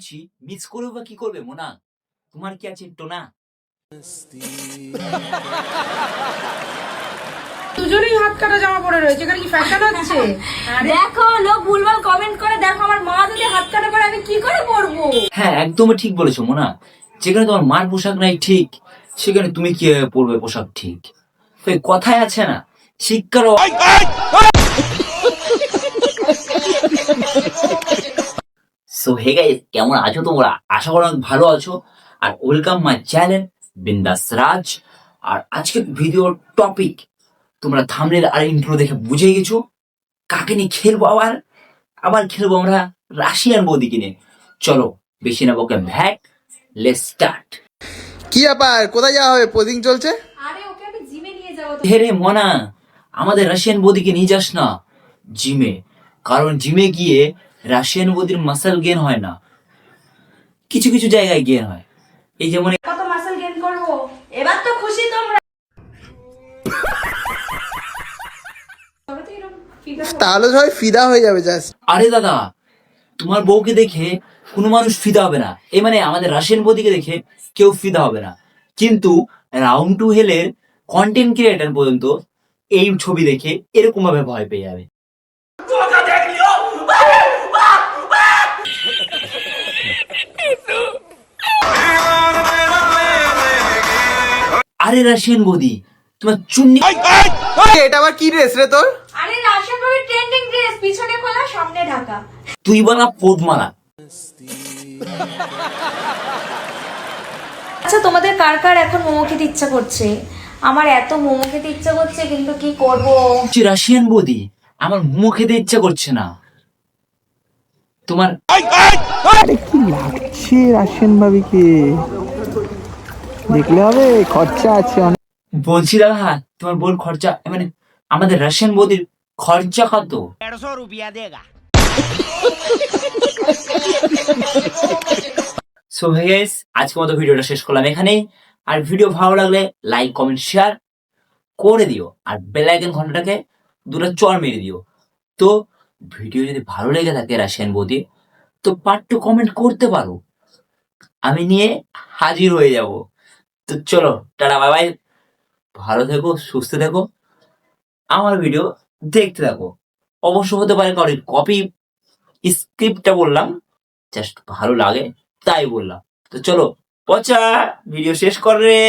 বলছি মিস করবে বা কি করবে মোনা? তোমার কি আছে টোনা? দুজনেই হাত কাটা জামা পরে রয়েছে এখানে কি ফ্যাশন হচ্ছে? দেখো লোক ভুলভাল কমেন্ট করে দেখো আমার মা যদি হাত কাটা করে আমি কি করে পরবো? হ্যাঁ একদমই ঠিক বলেছ মোনা। যেখানে তোমার মার পোশাক নাই ঠিক সেখানে তুমি কি পরবে পোশাক ঠিক? কথায় আছে না শিক্ষার অ- সো হে গাইস কেমন আছো তোমরা? আশা করি অনেক ভালো আছো। আর ওয়েলকাম মাই চ্যানেল বিন্দাস রাজ আর আজকের ভিডিওর টপিক তোমরা থামনেল আর ইন্ট্রো দেখে বুঝে গেছো। কাকে নিয়ে খেলব আবার? আবার খেলব আমরা রাশিয়ান বৌদিকে নিয়ে। চলো বেশি না বকে ভ্যাট লেট স্টার্ট কি ব্যাপার? কোথায় যাওয়া হবে? পোজিং চলছে? আরে ওকে আমি জিমে নিয়ে যাব হে রে মনা আমাদের রাশিয়ান বৌদিকে নিয়ে যাস না। জিমে কারণ জিমে গিয়ে রাশিয়ান বৌদির মাসেল গেন হয় না। কিছু কিছু জায়গায় গেন হয়। এই যেমন কত মাসেল গেইন করব? এবার তো খুশি তোমরা। তাহলে সবাই ফিদা হয়ে যাবে জাস্ট আরে দাদা তোমার বউকে দেখে কোনো মানুষ ফিদা হবে না। এই মানে আমাদের রাশিয়ান বৌদিকে দেখে কেউ ফিদা হবে না। কিন্তু রাউন্ড টু হেলের কন্টেন্ট ক্রিয়েটার পর্যন্ত এই ছবি দেখে এরকম ভাবে ভয় পেয়ে যাবে। আরে রাশিয়ান বৌদি তোমার চুন্নি এটা আবার কি ড্রেস রে তোর? আরে রাশিয়ান ভাবে ট্রেন্ডিং ড্রেস পিছনে খোলা সামনে ঢাকা। তুই বানা বলা পদমালা আচ্ছা তোমাদের কার কার এখন মোমো খেতে ইচ্ছা করছে? আমার এত মোমো খেতে ইচ্ছা করছে কিন্তু কি করব? যে রাশিয়ান বৌদি আমার মোমো খেতে ইচ্ছা করছে না। তোমার আরে কি লাগছে রাশিয়ান ভাবিকে? দেখলে হবে খরচা আছে অনেক। বলছি দাদা তোমার বোন খরচা মানে আমাদের রাশিয়ান বৌদির খরচা কত? সো গাইস আজকে মতো ভিডিওটা শেষ করলাম এখানে আর ভিডিও ভালো লাগলে লাইক কমেন্ট শেয়ার করে দিও। আর বেল আইকন ঘন্টাটাকে দুটো চর মেরে দিও। তো ভিডিও যদি ভালো লেগে থাকে রাশিয়ান বৌদি তো পার্ট টু কমেন্ট করতে পারো। আমি নিয়ে হাজির হয়ে যাব। তো চলো, টাটা বাই বাই ভালো থেকো, সুস্থ থেকো। আমার ভিডিও দেখতে থাকো। অবশ্য হতে পারে কারোর কপি স্ক্রিপ্টটা বললাম জাস্ট ভালো লাগে, তাই বললাম। তো চলো, পচা ভিডিও শেষ করে।